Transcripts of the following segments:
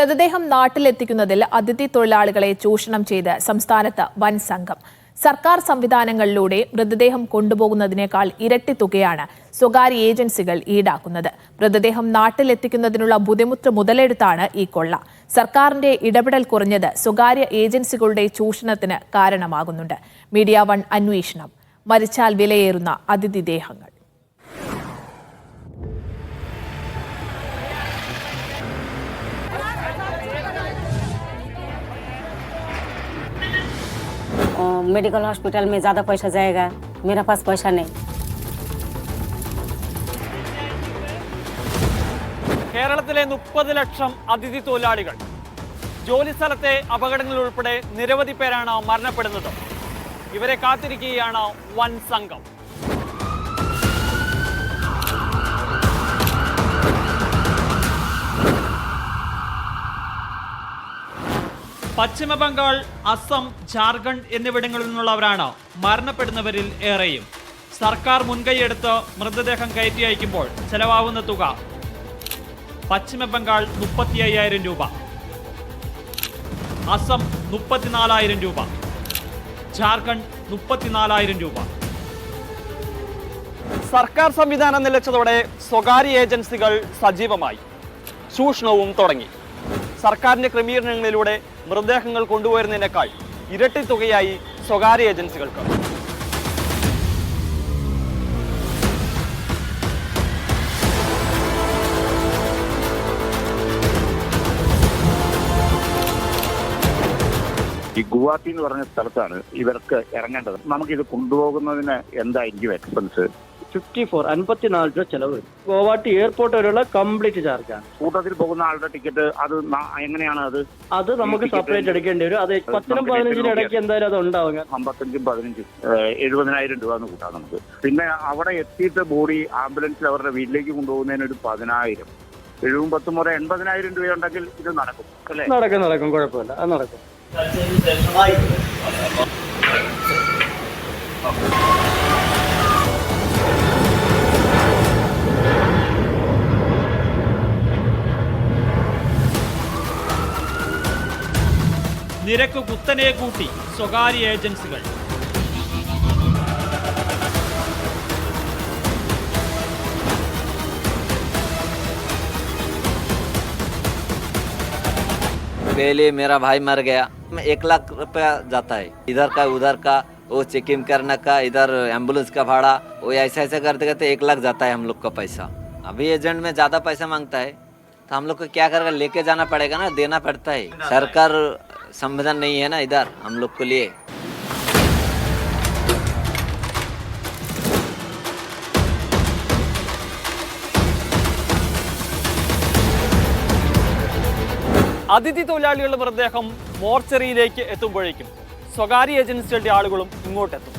മൃതദേഹം നാട്ടിലെത്തിക്കുന്നതിൽ അതിഥി തൊഴിലാളികളെ ചൂഷണം ചെയ്ത് സംസ്ഥാനത്ത് വൻ സംഘം. സർക്കാർ സംവിധാനങ്ങളിലൂടെ മൃതദേഹം കൊണ്ടുപോകുന്നതിനേക്കാൾ ഇരട്ടി തുകയാണ് സ്വകാര്യ ഏജൻസികൾ ഈടാക്കുന്നത്. മൃതദേഹം നാട്ടിലെത്തിക്കുന്നതിനുള്ള ബുദ്ധിമുട്ട് മുതലെടുത്താണ് ഈ കൊള്ള. സർക്കാരിന്റെ ഇടപെടൽ കുറഞ്ഞത് സ്വകാര്യ ഏജൻസികളുടെ ചൂഷണത്തിന് കാരണമാകുന്നുണ്ട്. മീഡിയ വൺ അന്വേഷണം. മരിച്ചാൽ വിലയേറുന്ന അതിഥിദേഹങ്ങൾ मेडिकल हॉस्पिटल में ज़्यादा पैसा जाएगा मेरा पास पैसा नहीं കേരളത്തിലെ മുപ്പത് ലക്ഷം അതിഥി തൊഴിലാളികൾ ജോലിസ്ഥലത്തെ അപകടങ്ങളിൽ ഉൾപ്പെടെ നിരവധി പേരാണ് മരണപ്പെടുന്നത് ഇവരെ കാത്തിരിക്കുകയാണ് വൻ സംഘം പശ്ചിമ ബംഗാൾ അസം ജാർഖണ്ഡ് എന്നിവിടങ്ങളിൽ നിന്നുള്ളവരാണ് മരണപ്പെടുന്നവരിൽ ഏറെയും. സർക്കാർ മുൻകൈയെടുത്ത് മൃതദേഹം കയറ്റി അയക്കുമ്പോൾ ചെലവാകുന്ന തുക പശ്ചിമ ബംഗാൾ മുപ്പത്തി അയ്യായിരം രൂപ അസം മുപ്പത്തിനാലായിരം രൂപ ജാർഖണ്ഡ് മുപ്പത്തിനാലായിരം രൂപ. സർക്കാർ സംവിധാനം നിലച്ചതോടെ സ്വകാര്യ ഏജൻസികൾ സജീവമായി. ചൂഷണവും തുടങ്ങി. സർക്കാരിന്റെ ക്രമീകരണങ്ങളിലൂടെ മൃതദേഹങ്ങൾ കൊണ്ടുവരുന്നതിനേക്കാൾ ഇരട്ടി തുകയായി സ്വകാര്യ ഏജൻസികൾക്ക്. ഈ ഗുവാഹത്തി എന്ന് പറഞ്ഞ സ്ഥലത്താണ് ഇവർക്ക് ഇറങ്ങേണ്ടത്. നമുക്കിത് കൊണ്ടുപോകുന്നതിന് എന്തായിരിക്കും എക്സ്പെൻസ് ഫിഫ്റ്റി ഫോർ അൻപത്തിനാല് രൂപ ചെലവ് വരും. ഗോവാട്ടി എയർപോർട്ട് വരെയുള്ള കംപ്ലീറ്റ് ചാർജാണ് കൂട്ടത്തിൽ പോകുന്ന ആളുടെ ടിക്കറ്റ് അത് എങ്ങനെയാണ് അത്? അത് നമുക്ക് സെപ്പറേറ്റ് എടുക്കേണ്ടി വരും. അത് പത്തിനും പതിനഞ്ചിനും ഇടയ്ക്ക് എന്തായാലും അത് ഉണ്ടാവുക അമ്പത്തഞ്ചും പതിനഞ്ചും എഴുപതിനായിരം രൂപ എന്ന് കൂട്ടാം നമുക്ക്. പിന്നെ അവിടെ എത്തിയിട്ട് ബോഡി ആംബുലൻസിൽ അവരുടെ വീട്ടിലേക്ക് കൊണ്ടുപോകുന്നതിന് ഒരു പതിനായിരം. എഴുപതും പത്തും മുതൽ എൺപതിനായിരം രൂപയുണ്ടെങ്കിൽ ഇത് നടക്കും അല്ലേ? നടക്കും നടക്കും. കുഴപ്പമില്ല. അത് നടക്കും. നിരക്ക് കുത്തനെ കൂട്ടി സ്വകാര്യ ഏജൻസികൾ पहले मेरा भाई मर गया एक लाख रुपया जाता है इधर का उधर का वो चेकिंग करने का इधर एम्बुलेंस का भाड़ा वो ऐसा ऐसा करते करते एक लाख जाता है हम लोग का पैसा अभी एजेंट में ज़्यादा पैसा मांगता है तो हम लोग को क्या करेगा लेके जाना पड़ेगा ना देना पड़ता है सरकार संविधान नहीं है ना इधर हम लोग के लिए അതിഥി തൊഴിലാളികളുടെ മൃതദേഹം മോർച്ചറിയിലേക്ക് എത്തുമ്പോഴേക്കും സ്വകാര്യ ഏജൻസികളുടെ ആളുകളും ഇങ്ങോട്ടെത്തും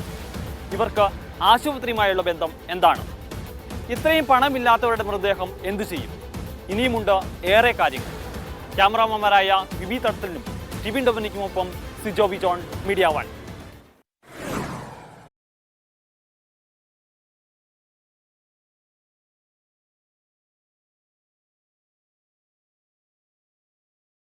ഇവർക്ക് ആശുപത്രിയുമായുള്ള ബന്ധം എന്താണ് ഇത്രയും പണമില്ലാത്തവരുടെ മൃതദേഹം എന്തു ചെയ്യും ഇനിയുമുണ്ട് ഏറെ കാര്യങ്ങൾ ക്യാമറാമാൻമാരായ വിവി തട്ടലിനും Tibin ഡൊമിനിക്കുമൊപ്പം Sijo B John Media One.